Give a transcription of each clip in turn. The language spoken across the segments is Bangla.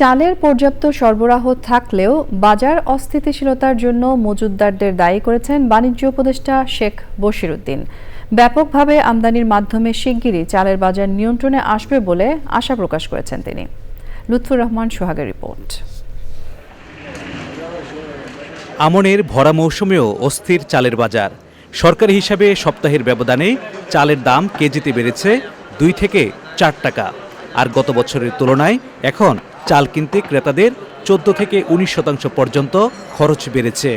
চালের পর্যাপ্ত সরবরাহ থাকলেও বাজার অস্থিতিশীলতার জন্য মজুতদারদের দায়ী করেছেন বাণিজ্য উপদেষ্টা শেখ বশিরুদ্দিন। ব্যাপকভাবে আমদানির মাধ্যমে শিগগিরই চালের বাজার নিয়ন্ত্রণে আসবে বলে আশা প্রকাশ করেছেন তিনি। লুৎফুর রহমান সোহাগের রিপোর্ট। আমনের ভরা মৌসুমেও অস্থির চালের বাজার। সরকারি হিসাবে সপ্তাহের ব্যবধানে চালের দাম কেজিতে বেড়েছে দুই থেকে চার টাকা। আর গত বছরের তুলনায় এখন চাল কিনতে ক্রেতাদের চোদ্দ থেকে উনিশ শতাংশ পর্যন্ত খরচ বেড়েছে।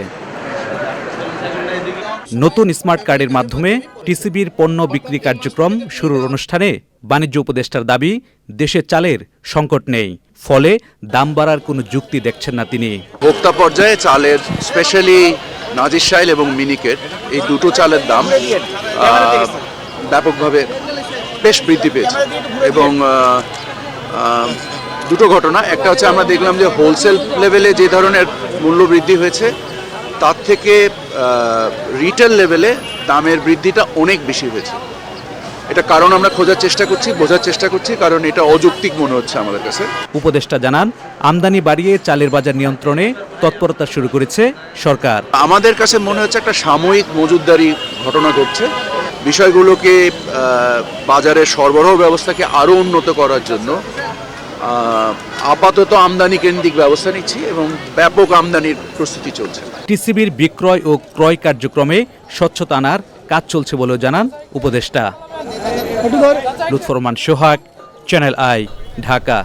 নতুন স্মার্ট কার্ডের মাধ্যমে টিসিবির পণ্য বিক্রি কার্যক্রম শুরুর অনুষ্ঠানে বাণিজ্য উপদেষ্টার দাবি দেশে চালের সংকট নেই, ফলে দাম বাড়ার কোনো যুক্তি দেখছেন না তিনি। ভোক্তা পর্যায়ে চালের, স্পেশালি নাজির এবং মিনিকেট, এই দুটো চালের দাম ব্যাপকভাবে বেশ বৃদ্ধি পেয়েছে। এবং দুটো ঘটনা। একটা হচ্ছে আমরা দেখলাম যে হোলসেল লেভেলে যে ধরনের মূল্য বৃদ্ধি হয়েছে তার থেকে রিটেল লেভেলে দামের বৃদ্ধিটা অনেক বেশি হয়েছে। এটা কারণ আমরা খোঁজার চেষ্টা করছি বোঝার চেষ্টা করছি কারণ এটা অযৌক্তিক মনে হচ্ছে আমাদের কাছে। উপদেষ্টা জানান আমদানি বাড়িয়ে চালের বাজার নিয়ন্ত্রণে তৎপরতা শুরু করেছে সরকার। আমাদের কাছে মনে হচ্ছে একটা সাময়িক মজুদদারি ঘটনা ঘটছে। বিষয়গুলোকে বাজারের সরবরাহ ব্যবস্থাকে আরও উন্নত করার জন্য আপাতত আমদানি কেন্দ্রিক ব্যবস্থা নিচ্ছি এবং ব্যাপক আমদানির প্রস্তুতি চলছে। টিসিবির বিক্রয় ও ক্রয় কার্যক্রমে স্বচ্ছতা আনার কাজ চলছে বলেও জানান উপদেষ্টা। Lutforrahman Sohag channel I Dhaka